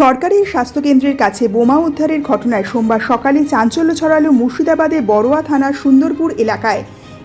সরকারি স্বাস্থ্যকেন্দ্রের কাছে বোমা উদ্ধারের ঘটনায় সোমবার সকালে চাঞ্চল্য ছড়ালো মুর্শিদাবাদের বড়োয়া থানার সুন্দরপুর এলাকায়।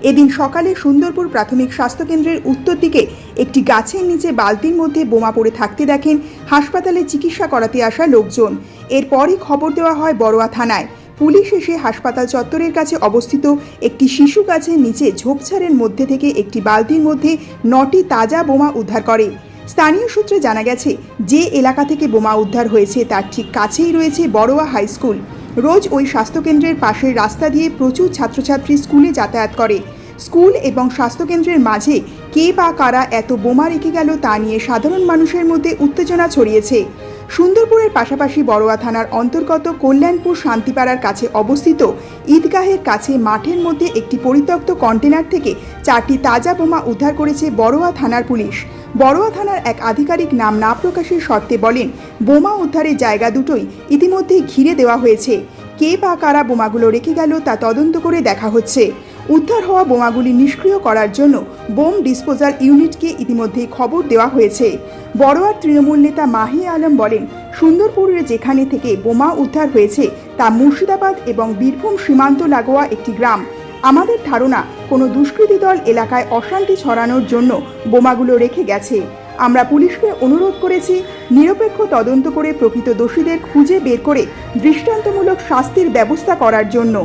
এদিন সকালে সুন্দরপুর প্রাথমিক স্বাস্থ্যকেন্দ্রের উত্তর দিকে একটি গাছের নিচে বালতির মধ্যে বোমা পড়ে থাকতে দেখেন হাসপাতালে চিকিৎসা করাতে আসা লোকজন। এরপরই খবর দেওয়া হয় বড়োয়া থানায়। পুলিশ এসে হাসপাতাল চত্বরের কাছে অবস্থিত একটি শিশু গাছের নিচে ঝোপঝাড়ের মধ্যে থেকে একটি বালতির মধ্যে নটি তাজা বোমা উদ্ধার করে। স্থানীয় সূত্রে জানা গেছে, যে এলাকা থেকে বোমা উদ্ধার হয়েছে তার ঠিক কাছেই রয়েছে বড়োয়া হাই স্কুল। রোজ ওই স্বাস্থ্যকেন্দ্রের পাশের রাস্তা দিয়ে প্রচুর ছাত্রছাত্রী স্কুলে যাতায়াত করে। স্কুল এবং স্বাস্থ্যকেন্দ্রের মাঝে কে বা কারা এত বোমা রেখে গেল তা নিয়ে সাধারণ মানুষের মধ্যে উত্তেজনা ছড়িয়েছে। সুন্দরপুরের পাশাপাশি বড়োয়া থানার অন্তর্গত কল্যাণপুর শান্তিপাড়ার কাছে অবস্থিত ঈদগাহের কাছে মাঠের মধ্যে একটি পরিত্যক্ত কন্টেনার থেকে চারটি তাজা বোমা উদ্ধার করেছে বড়োয়া থানার পুলিশ। বড়োয়া থানার এক আধিকারিক নাম না প্রকাশের শর্তে বলেন, বোমা উদ্ধারের জায়গা দুটোই ইতিমধ্যেই ঘিরে দেওয়া হয়েছে। কে বা কারা বোমাগুলো রেখে গেল তা তদন্ত করে দেখা হচ্ছে। উদ্ধার হওয়া বোমাগুলি নিষ্ক্রিয় করার জন্য বোম ডিসপোজাল ইউনিটকে ইতিমধ্যেই খবর দেওয়া হয়েছে। বড়োয়ার তৃণমূল নেতা মাহি আলম বলেন, সুন্দরপুরের যেখানে থেকে বোমা উদ্ধার হয়েছে তা মুর্শিদাবাদ এবং বীরভূম সীমান্ত লাগোয়া একটি গ্রাম। আমাদের ধারণা, কোনো দুষ্কৃতী দল এলাকায় অশান্তি ছড়ানোর জন্য বোমাগুলো রেখে গেছে। আমরা পুলিশকে অনুরোধ করেছি, নিরপেক্ষ তদন্ত করে প্রকৃত দোষীদের খুঁজে বের করে দৃষ্টান্তমূলক শাস্তির ব্যবস্থা করার জন্য।